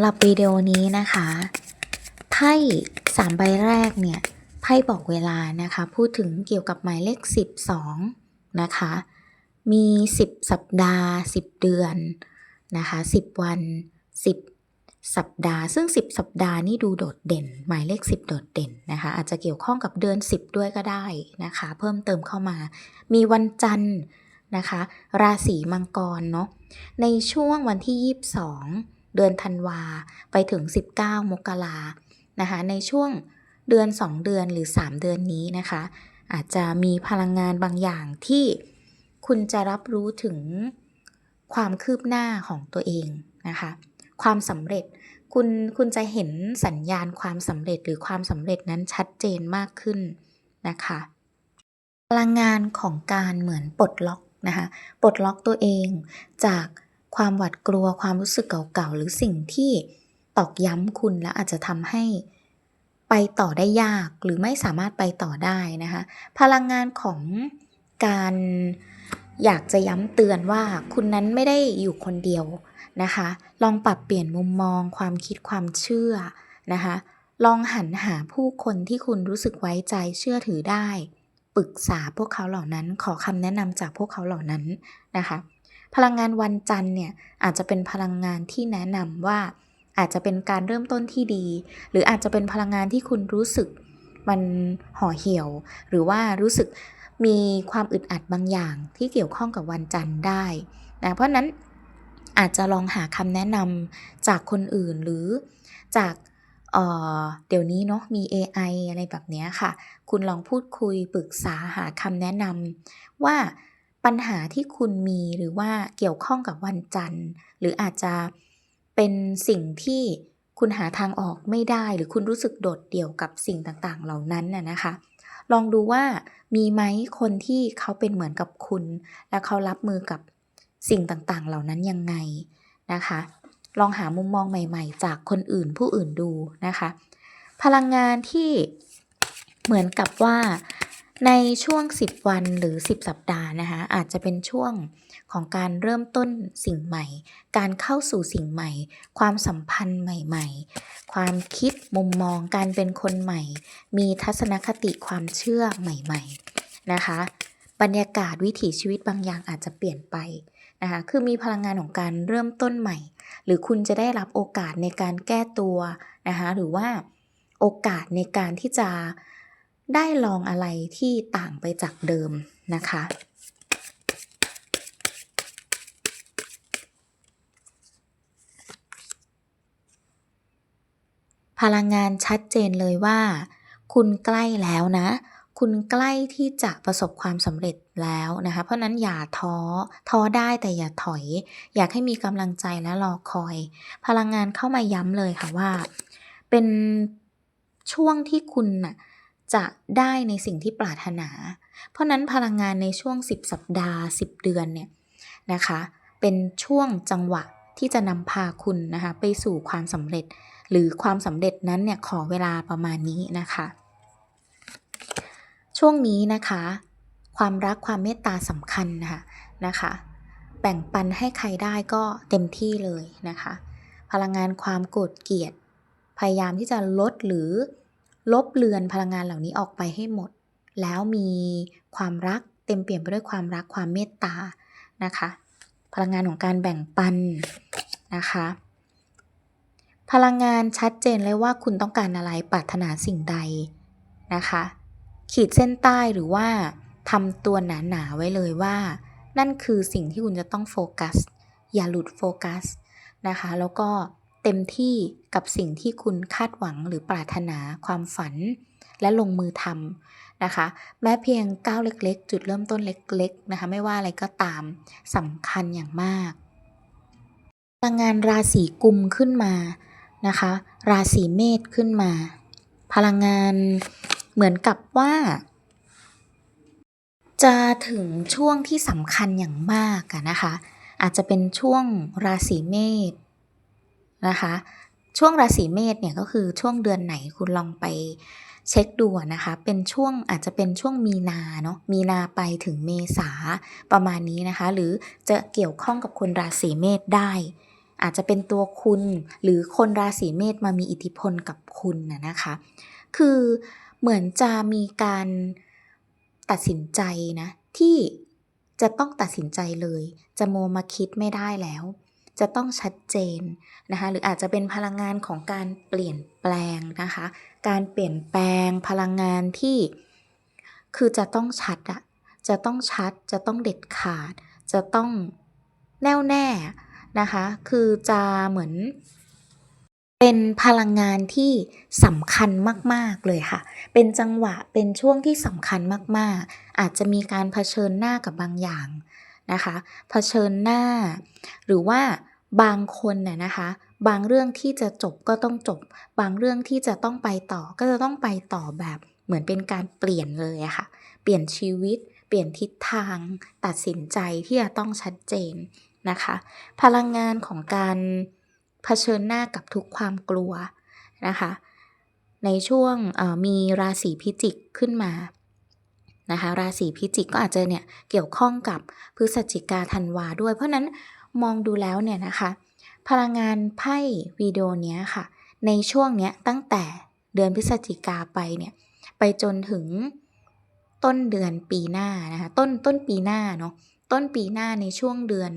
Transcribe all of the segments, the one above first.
ำหรับวิดีโอนี้นะคะไพ่สามใบแรกเนี่ยไพ่บอกเวลานะคะ พูดถึงเกี่ยวกับหมายเลข 12 นะคะ มี 10 สัปดาห์ 10 เดือนนะคะ 10 วัน 10 สัปดาห์ ซึ่ง 10 สัปดาห์นี่ดูโดดเด่น หมายเลข 10 โดดเด่นนะคะ อาจจะเกี่ยวข้องกับเดือน 10 ด้วยก็ได้นะคะ เพิ่มเติมเข้ามา มีวันจันทร์นะคะ ราศีมังกรเนาะในช่วงวันที่ 22 เดือนธันวาไปถึง 19 มกรานะคะ ในช่วงเดือน 2 เดือนหรือ 3 เดือนนี้นะคะ อาจจะมีพลังงานบางอย่างที่คุณจะรับรู้ถึงความคืบหน้าของตัวเองนะคะ ความสำเร็จคุณคุณจะเห็นสัญญาณความสำเร็จหรือความสำเร็จนั้นชัดเจนมากขึ้นนะคะ พลังงานของการเหมือนปลดล็อกนะคะ ปลดล็อกตัวเองจาก ความหวาดกลัวความรู้สึกเก่าๆ หรือสิ่งที่ตอกย้ำคุณและอาจจะทำให้ไปต่อได้ยากหรือไม่สามารถไปต่อได้นะคะ พลังงานของการอยากจะย้ำเตือนว่าคุณนั้นไม่ได้อยู่คนเดียวนะคะ ลองปรับเปลี่ยนมุมมอง ความคิดความเชื่อนะคะ ลองหันหาผู้คนที่คุณรู้สึกไว้ใจเชื่อถือได้ ปรึกษาพวกเขาเหล่านั้น ขอคำแนะนำจากพวกเขาเหล่านั้นนะคะ พลังงานวันจันทร์เนี่ยอาจจะเป็นพลังงานที่แนะนำว่าอาจจะเป็นการเริ่มต้นที่ดี หรืออาจจะเป็นพลังงานที่คุณรู้สึกมันห่อเหี่ยว หรือว่ารู้สึกมีความอึดอัดบางอย่างที่เกี่ยวข้องกับวันจันทร์ได้นะเพราะนั้นอาจจะลองหาคำแนะนำจากคนอื่นหรือจากเเดี๋ยวนี้เนาะมี AI อะไรแบบนี้ค่ะ คุณลองพูดคุยปรึกษาหาคำแนะนำว่า ปัญหาที่คุณมีหรือว่าเกี่ยวข้องกับวันจันทร์ หรืออาจจะเป็นสิ่งที่คุณหาทางออกไม่ได้ หรือคุณรู้สึกโดดเดี่ยวกับสิ่งต่างๆ เหล่านั้นน่ะนะคะ ลองดูว่ามีไหมคนที่เขาเป็นเหมือนกับคุณ และเขารับมือกับสิ่งต่างๆ เหล่านั้นยังไงนะคะ ลองหามุมมองใหม่ ๆ จากคนอื่นผู้อื่นดูนะคะ พลังงานที่เหมือนกับว่า ในช่วง 10 วันหรือ 10 สัปดาห์นะคะอาจจะเป็นช่วงของการเริ่มต้นสิ่งใหม่ การเข้าสู่สิ่งใหม่ ความสัมพันธ์ใหม่ ๆ ความคิดมุมมองการเป็นคนใหม่ มีทัศนคติความเชื่อใหม่ๆนะคะ บรรยากาศวิถีชีวิตบางอย่างอาจจะเปลี่ยนไปนะคะคือมีพลังงานของการเริ่มต้นใหม่ หรือคุณจะได้รับโอกาสในการแก้ตัวนะคะหรือว่าโอกาสในการที่จะ ได้ลองอะไรที่ต่างไปจากเดิมนะคะ พลังงานชัดเจนเลยว่า คุณใกล้แล้วนะ คุณใกล้ที่จะประสบความสำเร็จแล้วนะคะ เพราะนั้นอย่าท้อ ท้อได้แต่อย่าถอย อยากให้มีกำลังใจและรอคอย พลังงานเข้ามาย้ำเลยค่ะว่า เป็นช่วงที่คุณน่ะ จะได้ในสิ่งที่ปรารถนา เพราะนั้นพลังงานในช่วง 10 สัปดาห์ 10 เดือนเนี่ยนะคะ เป็นช่วงจังหวะที่จะนำพาคุณนะคะไปสู่ความสำเร็จ หรือความสำเร็จนั้นเนี่ยขอเวลาประมาณนี้นะคะ ช่วงนี้นะคะ ความรักความเมตตาสำคัญนะคะนะคะ แบ่งปันให้ใครได้ก็เต็มที่เลยนะคะ พลังงานความโกรธเกลียด พยายามที่จะลดหรือ ลบเลือนพลังงานเหล่านี้ออกไปให้หมด แล้วมีความรักเต็มเปี่ยมไปด้วยความรักความเมตตานะคะ พลังงานของการแบ่งปันนะคะ พลังงานชัดเจนเลยว่าคุณต้องการอะไรปรารถนาสิ่งใดนะคะ ขีดเส้นใต้หรือว่าทำตัวหนาๆไว้เลยว่า นั่นคือสิ่งที่คุณจะต้องโฟกัส อย่าหลุดโฟกัสนะคะ แล้วก็ เต็มที่กับสิ่งที่คุณคาดหวังหรือปรารถนาความฝัน และลงมือทำนะคะ แม้เพียงก้าวเล็กๆ จุดเริ่มต้นเล็กๆนะคะ ไม่ว่าอะไรก็ตามสำคัญอย่างมากพลังงานราศีกุมขึ้นมานะคะ ราศีเมษขึ้นมา พลังงานเหมือนกับว่า จะถึงช่วงที่สำคัญอย่างมากนะคะ อาจจะเป็นช่วงราศีเมษ นะคะ ช่วงราศีเมษเนี่ยก็คือช่วงเดือนไหนคุณลองไปเช็คดูนะคะ เป็นช่วงอาจจะเป็นช่วงมีนาเนาะ มีนาไปถึงเมษาประมาณนี้นะคะ หรือจะเกี่ยวข้องกับคนราศีเมษได้ อาจจะเป็นตัวคุณหรือคนราศีเมษมามีอิทธิพลกับคุณนะนะคะ คือเหมือนจะมีการตัดสินใจนะที่จะต้องตัดสินใจเลย จะโมวมาคิดไม่ได้แล้ว จะต้องชัดเจนนะคะหรืออาจจะเป็นพลังงานของการเปลี่ยนแปลงนะคะ การเปลี่ยนแปลงพลังงานที่คือจะต้องชัดอะจะต้องชัดจะต้องเด็ดขาด จะต้องแน่วแน่นะคะ คือจะเหมือน เป็นพลังงานที่สำคัญมาก ๆ เลยค่ะ เป็นจังหวะเป็นช่วงที่สำคัญมาก ๆ อาจจะมีการเผชิญหน้ากับบางอย่าง นะคะเผชิญหน้า หรือว่าบางคนน่ะนะคะ บางเรื่องที่จะจบก็ต้องจบ บางเรื่องที่จะต้องไปต่อก็จะต้องไปต่อแบบเหมือนเป็นการเปลี่ยนเลยอะค่ะ เปลี่ยนชีวิต เปลี่ยนทิศทาง ตัดสินใจที่จะต้องชัดเจนนะคะ พลังงานของการเผชิญหน้ากับทุกความกลัวนะคะ ในช่วงมีราศีพิจิกขึ้นมา นะคะ ราศีพิจิกก็อาจจะเนี่ยเกี่ยวข้องกับพฤศจิกาธันวาด้วย เพราะนั้นมองดูแล้วเนี่ยนะคะ พลังงานไพ่วิดีโอนี้ค่ะ ในช่วงเนี้ยตั้งแต่เดือนพฤศจิกาไปเนี่ยไปจนถึงต้นเดือนปีหน้านะคะต้นต้นปีหน้าเนาะต้นปีหน้าในช่วงเดือน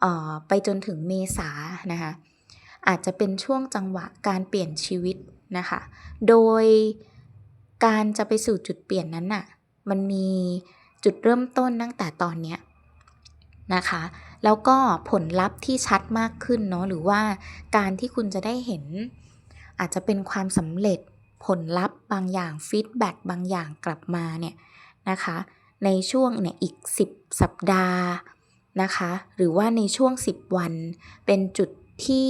เอ่อไปจนถึงเมษานะคะอาจจะเป็นช่วงจังหวะการเปลี่ยนชีวิตนะคะ โดยการจะไปสู่จุดเปลี่ยนนั้นน่ะ มันมีจุดเริ่มต้นตั้งแต่ตอนเนี้ยนะคะ แล้วก็ผลลัพธ์ที่ชัดมากขึ้นเนาะหรือว่าการที่คุณจะได้เห็น อาจจะเป็นความสำเร็จผลลัพธ์บางอย่างฟีดแบ็กบางอย่างกลับมาเนี่ยนะคะ ในช่วงเนี่ยอีก 10 สัปดาห์นะคะ หรือว่าในช่วง 10 วัน เป็นจุดที่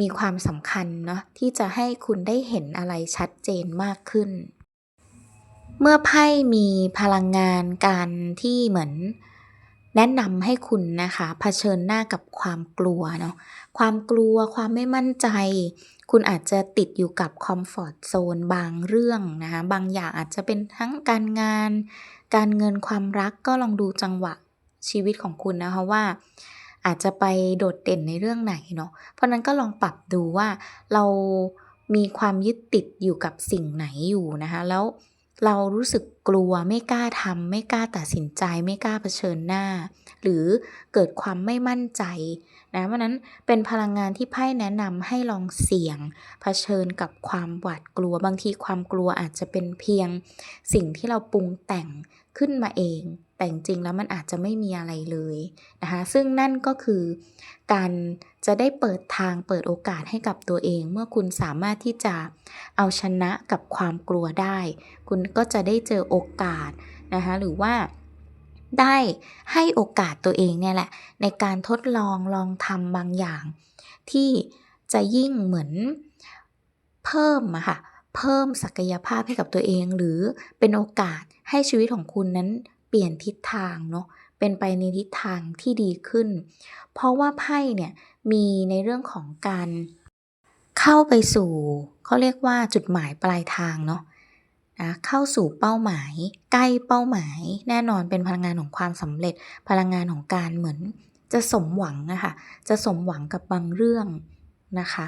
มีความสำคัญเนาะที่จะให้คุณได้เห็นอะไรชัดเจนมากขึ้น เมื่อไพ่มีพลังงานการที่เหมือนแนะนำให้คุณนะคะเผชิญหน้ากับความกลัวเนาะความกลัวความไม่มั่นใจ คุณอาจจะติดอยู่กับคอมฟอร์ตโซนบางเรื่องนะคะบางอย่างอาจจะเป็นทั้งการงาน การเงินความรักก็ลองดูจังหวะชีวิตของคุณนะคะว่า อาจจะไปโดดเด่นในเรื่องไหนเนาะเพราะนั้นก็ลองปรับดูว่าเรามีความยึดติดอยู่กับสิ่งไหนอยู่นะคะแล้ว เรารู้สึกกลัวไม่กล้าทำไม่กล้าตัดสินใจ ไม่กล้าเผชิญหน้า หรือเกิดความไม่มั่นใจนะเพราะนั้นเป็นพลังงานที่ไพ่แนะนำให้ลองเสี่ยง เผชิญกับความหวาดกลัวบางทีความกลัวอาจจะเป็นเพียง สิ่งที่เราปรุงแต่ง ขึ้นมาเอง แต่จริงๆแล้วมันอาจจะไม่มีอะไรเลยนะคะซึ่งนั่นก็คือการจะได้เปิดทางเปิดโอกาสให้กับตัวเอง เมื่อคุณสามารถที่จะเอาชนะกับความกลัวได้ คุณก็จะได้เจอโอกาสนะคะหรือว่าได้ให้โอกาสตัวเองเนี่ยแหละ ในการทดลองลองทำบางอย่าง ที่จะยิ่งเหมือนเพิ่มอะค่ะเพิ่มศักยภาพให้กับตัวเอง หรือเป็นโอกาส ให้ชีวิตของคุณนั้นเปลี่ยนทิศทางเนาะเป็นไปในทิศทางที่ดีขึ้น เพราะว่าไพ่เนี่ยมีในเรื่องของการเข้าไปสู่เขาเรียกว่าจุดหมายปลายทางเนาะนะเข้าสู่เป้าหมาย ใกล้เป้าหมาย แน่นอนเป็นพลังงานของความสำเร็จ พลังงานของการเหมือนจะสมหวังนะคะจะสมหวังกับบางเรื่องนะคะ